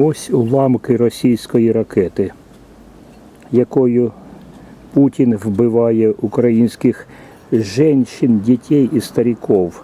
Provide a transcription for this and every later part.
Ось уламки російської ракети, якою Путін вбиває українських жінок, дітей і стариків.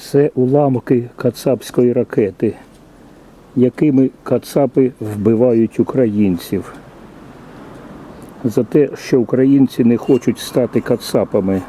Це уламки кацапської ракети, якими кацапи вбивають українців. За те, що українці не хочуть стати кацапами.